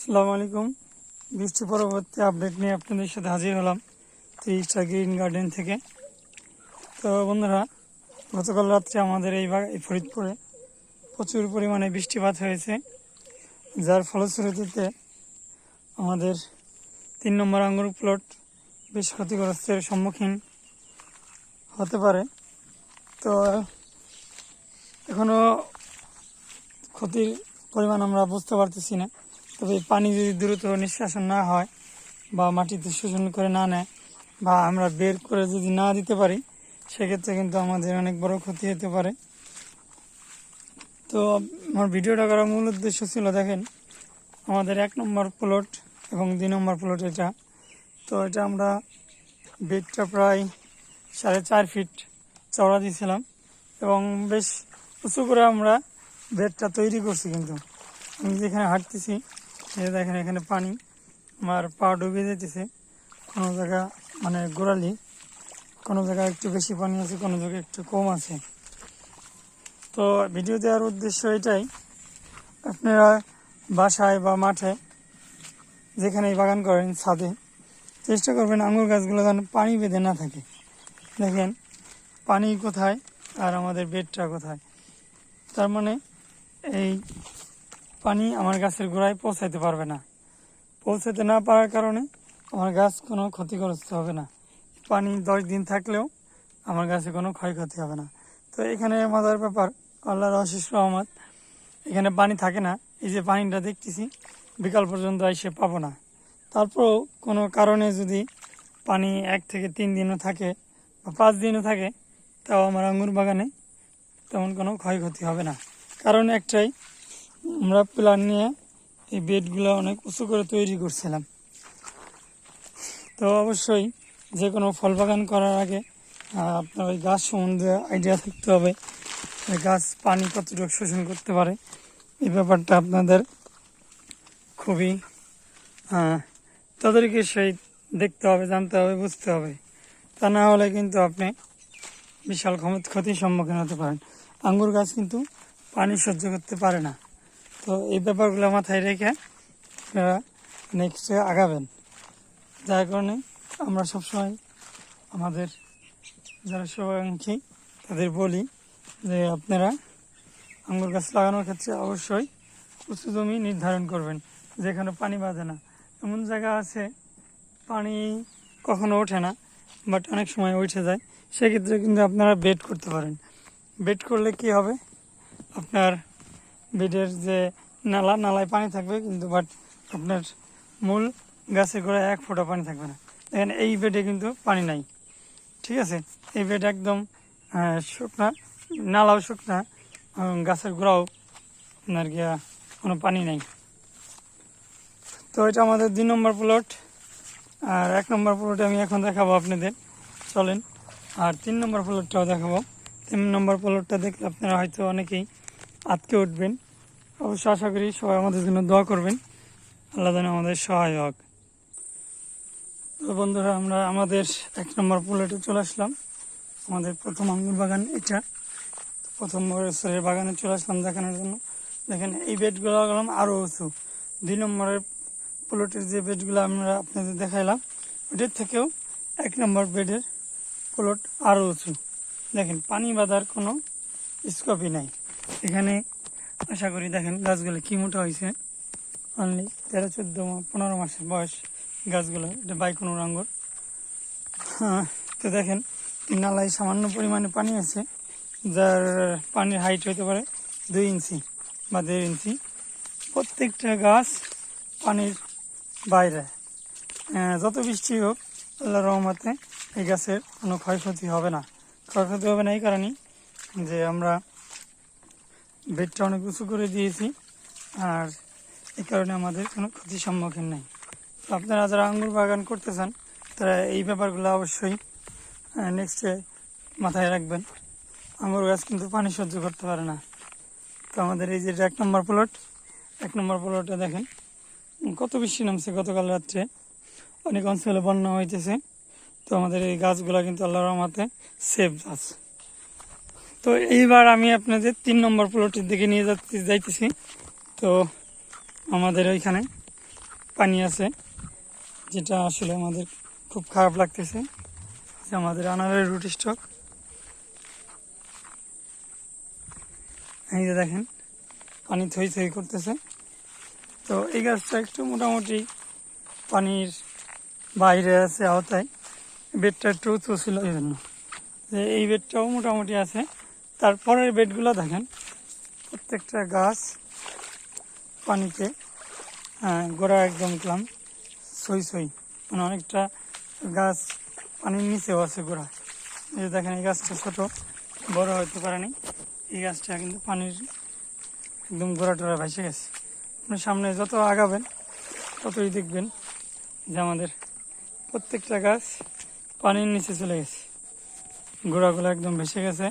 আসসালামু আলাইকুম। বৃষ্টি পরবর্তী আপডেট নিয়ে আপনাদের সাথে হাজির হলাম তিরিশটা গ্রিন গার্ডেন থেকে। তো বন্ধুরা, গতকাল রাত্রে আমাদের এই ফরিদপুরে প্রচুর পরিমাণে বৃষ্টিপাত হয়েছে। যার ফলশ্রুতিতে আমাদের তিন নম্বর আঙ্গুর প্লট বেশ ক্ষতিগ্রস্তের সম্মুখীন হতে পারে। তো এখনও ক্ষতির পরিমাণ আমরা বুঝতে পারতেছি না। তবে পানি যদি দ্রুত নিষ্কাশন না হয় বা মাটিতে শোষণ করে না নেয় বা আমরা বের করে যদি না দিতে পারি, সেক্ষেত্রে কিন্তু আমাদের অনেক বড় ক্ষতি হতে পারে। তো আমার ভিডিওটা করার মূল উদ্দেশ্য ছিল, দেখেন, আমাদের এক নম্বর প্লট এবং দুই নম্বর প্লট এটা। তো এটা আমরা বেডটা প্রায় সাড়ে চার ফিট চওড়া দিয়েছিলাম এবং বেশ উঁচু করে আমরা বেডটা তৈরি করছি কিন্তু। আমি যেখানে হাঁটতেছি যে দেখেন, এখানে পানি আমার পা ডুবে যেতেছে কোনো জায়গা মানে গোড়ালি, কোনো জায়গায় একটু বেশি পানি আছে, কোনো জায়গায় একটু কম আছে। তো ভিডিও দেওয়ার উদ্দেশ্য এটাই, আপনারা বাসায় বা মাঠে যেখানেই বাগান করেন, ছাদে, চেষ্টা করবেন আঙুর গাছগুলো যেন পানি বেঁধে না থাকে। দেখেন, পানি কোথায় আর আমাদের বেডটা কোথায়। তার মানে এই পানি আমার গাছের গোড়ায় পৌঁছাইতে পারবে না। পৌঁছাতে না পারার কারণে আমার গাছ কোনো ক্ষতিগ্রস্ত হবে না। পানি দশ দিন থাকলেও আমার গাছে কোনো ক্ষয়ক্ষতি হবে না। তো এখানে মজার ব্যাপার আল্লাহর অশেষ রহমত, এখানে পানি থাকে না। এই যে পানিটা দেখতেছি, বিকাল পর্যন্ত এসে পাবো না। তারপরেও কোনো কারণে যদি পানি এক থেকে তিন দিনও থাকে বা পাঁচ দিনও থাকে, তাও আমার আঙ্গুর বাগানে তেমন কোনো ক্ষয়ক্ষতি হবে না। কারণ একটাই আমরা প্ল্যান নিয়ে এই বেডগুলো অনেক উঁচু করে তৈরি করছিলাম। তো অবশ্যই যে কোনো ফল বাগান করার আগে আপনার ওই গাছ সম্বন্ধে আইডিয়া থাকতে হবে। গাছ পানি কতটুকু শোষণ করতে পারে, এই ব্যাপারটা আপনাদের খুবই তাদেরকে সেই দেখতে হবে, জানতে হবে, বুঝতে হবে। তা না হলে কিন্তু আপনি বিশাল ক্ষমত ক্ষতির সম্মুখীন হতে পারেন। আঙ্গুর গাছ কিন্তু পানি সহ্য করতে পারে না। তো এই ব্যাপারগুলো মাথায় রেখে আপনারা নেক্সটে আগাবেন। যার কারণে আমরা সবসময় আমাদের যারা শুভাকাঙ্ক্ষী, তাদের বলি যে আপনারা আঙ্গুর গাছ লাগানোর ক্ষেত্রে অবশ্যই উঁচু জমি নির্ধারণ করবেন, যেখানে পানি বাঁধে না। এমন জায়গা আছে, পানি কখনো ওঠে না বাট অনেক সময় উঠে যায়। সেক্ষেত্রে কিন্তু আপনারা বেড করতে পারেন। বেড করলে কি হবে? আপনার বেডের যে নালা, নালায় পানি থাকবে কিন্তু বাট আপনার মূল গাছের গোড়ায় এক ফোঁটা পানি থাকবে না। দেখেন, এই বেডে কিন্তু পানি নাই। ঠিক আছে? এই বেড একদম শুকনা, নালাও শুকনা গাছের গোড়াও আপনার গিয়া কোনো পানি নাই। তো এটা আমাদের দুই নম্বর প্লট। আর এক নম্বর প্লটে আমি এখন দেখাবো আপনাদের। চলেন, আর তিন নম্বর প্লটটাও দেখাবো। তিন নম্বর প্লটটা দেখলে আপনারা হয়তো অনেকেই আটকে উঠবেন। অবশ্য আশা করি সবাই আমাদের জন্য দোয়া করবেন। আল্লাহ যেন আমাদের সহায় হোক। তো বন্ধুরা, আমরা আমাদের এক নম্বর প্লটে চলে আসলাম। আমাদের প্রথম আঙ্গুর বাগান এটা। প্রথম বছরের বাগানে চলে আসলাম দেখানোর জন্য। দেখেন, এই বেডগুলো গেলাম আরও উঁচু। দুই নম্বরের প্লটের যে বেডগুলো আমরা আপনাদের দেখাইলাম, ওটার থেকেও এক নম্বর বেডের প্লট আরও উঁচু। দেখেন, পানি বাঁধার কোনো স্কোপই নাই। এখানে আশা করি দেখেন গাছগুলো কি মোটা হয়েছে। অনলি তেরো, চোদ্দ, পনেরো মাসের বয়স গাছগুলো, এটা বাইকোনোর আঙ্গুর। হ্যাঁ তো দেখেন নালায় সামান্য পরিমাণে পানি আছে, যার পানির হাইট হতে পারে দুই ইঞ্চি বা দেড় ইঞ্চি। প্রত্যেকটা গাছ পানির বাইরে। যত বৃষ্টি হোক আল্লাহ রহমতে এই গাছের কোনো ক্ষয়ক্ষতি হবে না। ক্ষয়ক্ষতি হবে না এই কারণেই যে আমরা বেডটা অনেক উঁচু করে দিয়েছি, আর এই কারণে আমাদের কোনো ক্ষতির সম্মুখীন নেই। তো আপনারা যারা আঙ্গুর বাগান করতে চান, তারা এই ব্যাপারগুলো অবশ্যই নেক্সটে মাথায় রাখবেন। আঙ্গুর গাছ কিন্তু পানি সহ্য করতে পারে না। তো আমাদের এই যে এক নম্বর প্লট এক নম্বর প্লটে দেখেন, কত বৃষ্টি নামছে গতকাল রাত্রে। অনেক অঞ্চলে বন্যা হইতেছে। তো আমাদের এই গাছগুলো কিন্তু আল্লাহর রহমতে সেফ গাছ। তো এইবার আমি আপনাদের তিন নম্বর প্লটের দিকে নিয়ে যাচ্ছি, যাইতেছি। তো আমাদের ওইখানে পানি আছে, যেটা আসলে আমাদের খুব খারাপ লাগতেছে। যে আমাদের আনারের রুট স্টক এই যে দেখেন, পানি থই থই করতেছে। তো এই গাছটা একটু মোটামুটি পানির বাইরে আছে আওতায়। বেডটা একটু উঁচু ছিল এই জন্য। যে এই বেডটাও মোটামুটি আছে। তারপরের বেডগুলো দেখেন প্রত্যেকটা গাছ পানিতে আহ, গোড়া একদম ক্লাম সই সই মানে অনেকটা গাছ পানির নিচেও আছে গোড়া। এই দেখেন এই গাছটা ছোট বড় হতে পারেনি এই গাছটা কিন্তু পানির একদম গোড়া টোড়া ভেসে গেছে। আপনি সামনে যত আগাবেন ততই দেখবেন যে আমাদের প্রত্যেকটা গাছ পানির নিচে চলে গেছে। গোড়াগুলো একদম ভেসে গেছে।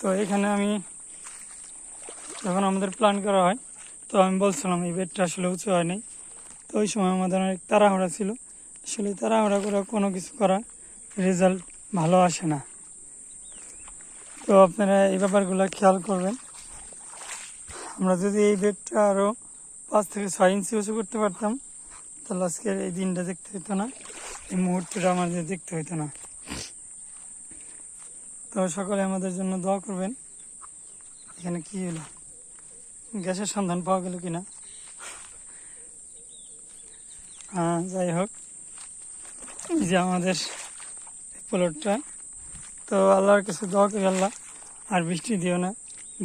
তো এখানে আমি যখন আমাদের প্ল্যান করা হয়, তো আমি বলছিলাম এই বেডটা আসলে উঁচু হয় নাই। তো ওই সময় আমাদের অনেক তাড়াহুড়া ছিল। আসলে তাড়াহুড়া করে কোনো কিছু করা রেজাল্ট ভালো আসে না। তো আপনারা এই ব্যাপারগুলো খেয়াল করবেন। আমরা যদি এই বেডটা আরও পাঁচ থেকে ছয় ইঞ্চি উঁচু করতে পারতাম, তাহলে আজকের এই দিনটা দেখতে হতো না। এই মুহূর্তটা আমাদের দেখতে হতো না। তো সকলে আমাদের জন্য দোয়া করবেন। এখানে কি হলো? গ্যাসের সন্ধান পাওয়া গেল কিনা? যাই হোক যে আমাদের প্লটটা তো আল্লাহর কাছে দোয়া করি আল্লাহ, আর বৃষ্টি দিও না।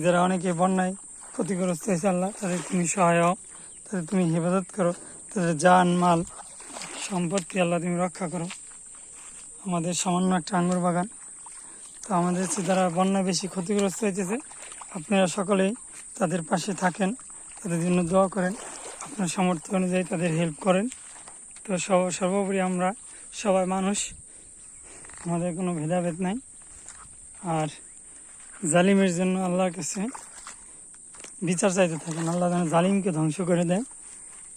যারা অনেকে বন্যায় ক্ষতিগ্রস্ত হয়েছে আল্লাহ, তাদের তুমি সহায় হও, তাদের তুমি হেফাজত করো, তাদের জান, মাল, সম্পত্তি আল্লাহ তুমি রক্ষা করো। আমাদের সামান্য একটা আঙ্গুর বাগান। তো আমাদের যারা বন্যা বেশি ক্ষতিগ্রস্ত হয়েছে আপনারা সকলেই তাদের পাশে থাকেন, তাদের জন্য দোয়া করেন, আপনার সামর্থ্য অনুযায়ী তাদের হেল্প করেন। তো সব- সর্বোপরি আমরা সবাই মানুষ, আমাদের কোনো ভেদাভেদ নাই। আর জালিমের জন্য আল্লাহর কাছে বিচার চাইতে থাকেন, আল্লাহ যেন জালিমকে ধ্বংস করে দেয়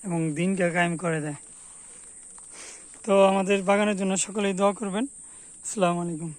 এবং দিনকে কায়েম করে দেয়। তো আমাদের বাগানের জন্য সকলেই দোয়া করবেন। আসসালামু আলাইকুম।